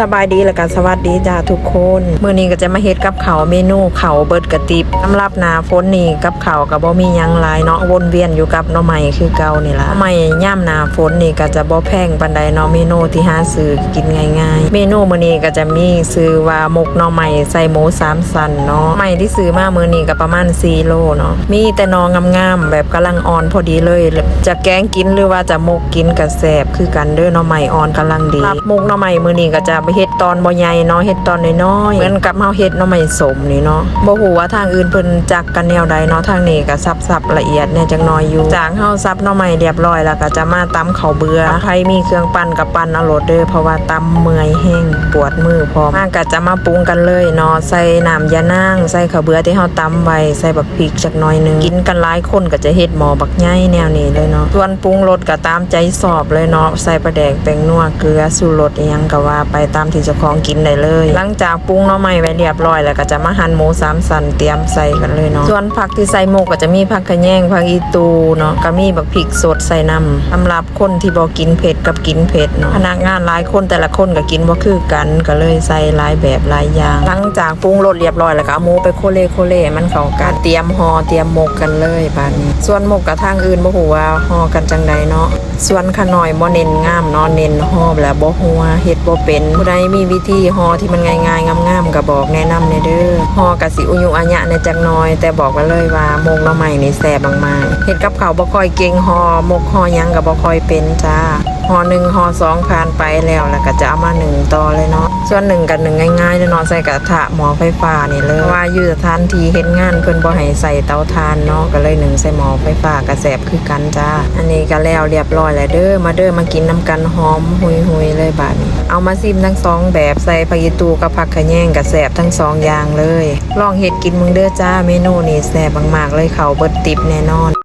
สบายดีแล้วก็สวัสดีจ้าทุกคนมื้อนี้ก็จะมาเฮ็ดกับเขาเมนูเขาเบิดกระติบสำหรับหนาฝนนี่กับเขาก็บ่มีหยังหลายเนาะวนเวียนอยู่กับหน่อไม้คือเก่านี่ล่ะหน่อไม้ย่ามหนาฝนนี่ก็จะบ่แพงปานใดเนาะเมนูที่หาซื้อกินง่ายๆ เมนูมื้อนี้ก็จะมีซื้อว่าหมกหน่อไม้ใส่หมูสามสันเนาะไม้ที่ซื้อมามื้อนี้ก็ประมาณ4โลเนาะมีแต่นองามๆแบบกำลังอ่อนพอดีเลย จะแกงกินหรือว่าจะหมกกินก็แซ่บคือกันเด้อหน่อไม้อ่อนกำลังดีหมกหน่อไม้มื้อนี้ก็จะไปเฮ็ดตอนบ่ใหญ่เนาะเฮ็ดตอนน้อยๆเหมือนกับเฮาเฮ็ดหน่อไม้สมนี่เนาะบ่ฮู้ว่าทางอื่นเพิ่นจักกันแนวใดเนาะทางนี้ก็สับๆละเอียดแหน่จักหน่อยอยู่จากเฮาสับหน่อไม้เรียบร้อยแล้วก็จะมาตำข้าวเบื่อใครมีเครื่องปั่นก็ปั่นเอาโลดเด้อเพราะว่าตำเมื่อยแห้งปวดมือพร้อมมาก็จะมาปรุงกันเลยเนาะใส่น้ำยานางใส่ข้าวเบื่อที่เฮาตำไว้ใส่บักพริกจักหน่อยหนึงกินกันหลายคนก็จะเฮ็ดหมอบักใหญ่แนวนี้เลยเนาะส่วนปรุงรสก็ตามใจสอบเลยเนาะใส่ปลาแดกแป้งนัวเกลือสูรสอีหยังก็ว่าไปตามที่เจ้าของกินได้เลย หลังจากปรุงหน่อไม้ไว้เรียบร้อยแล้วก็จะมาหั่นหมูสามสันเตรียมใส่กันเลยเนาะส่วนผักที่ใส่หมกก็จะมีผักกระแยงผักอีตูเนาะก็มีบักพริกสดใส่น้ำสำหรับคนที่บ่กินเผ็ดกับกินเผ็ดเนาะพนักงานหลายคนแต่ละคนก็กินบ่าคือกันก็เลยใส่หลายแบบหลายอย่าง หลังจากปรุงรสเรียบร้อยแล้วก็เอาหมูไปโคเลโคเลมันเข้ากันเตรียมห่อเตรียมหมกกันเลยบาดนี้ ส่วนหมกกับทางอื่นบ่ฮู้ว่าห่อกันจังใดเนาะส่วนขน้อยบ่เน้นงามเนาะเน้นห่อแล้วบ่ฮู้ว่าเฮ็ดบ่เป็นผู้ใดมีวิธีห่อที่มันง่ายๆงามๆก็บอกแนะนำในเด้อห่อกะสิอุยุอัญญะในจักหน่อย แต่บอกไว้เลยว่าโมกหน้อไม้นี่แซ่บมากๆเห็ดกับเขาบ่ค่อยเก่งห่อมกห่อยังก็บ่ค่อยเป็นจ้า ห่อหนึ่งห่อสองผ่านไปแล้วแล้วก็จะเอามาหนึ่งต่อเลยเนาะส่วนหนึ่งกับหนึ่งง่ายๆเลยเนาะใส่กระทะหม้อไฟฟ้านี่เลยว่าอยู่สถานที่เฮ็ดงานเพิ่นบ่ให้ใส่เตาถ่านเนาะก็เลยหนึ่งใส่หม้อไฟฟ้ากระแสบคือกันจ้าอันนี้ก็แล้วเรียบร้อยแล้วเด้อมาเด้อมากินน้ำกันหอมหุยๆเลยบาดนี้เอามาซิมทั้งสองแบบใส่ผักยีตูกับผักขะแยงกระแสบทั้งสองอย่างเลย ลองเฮ็ดกินมึงเด้อจ้าเมนูนี่แซบมากๆเลยเขาเบิดติบแน่นอน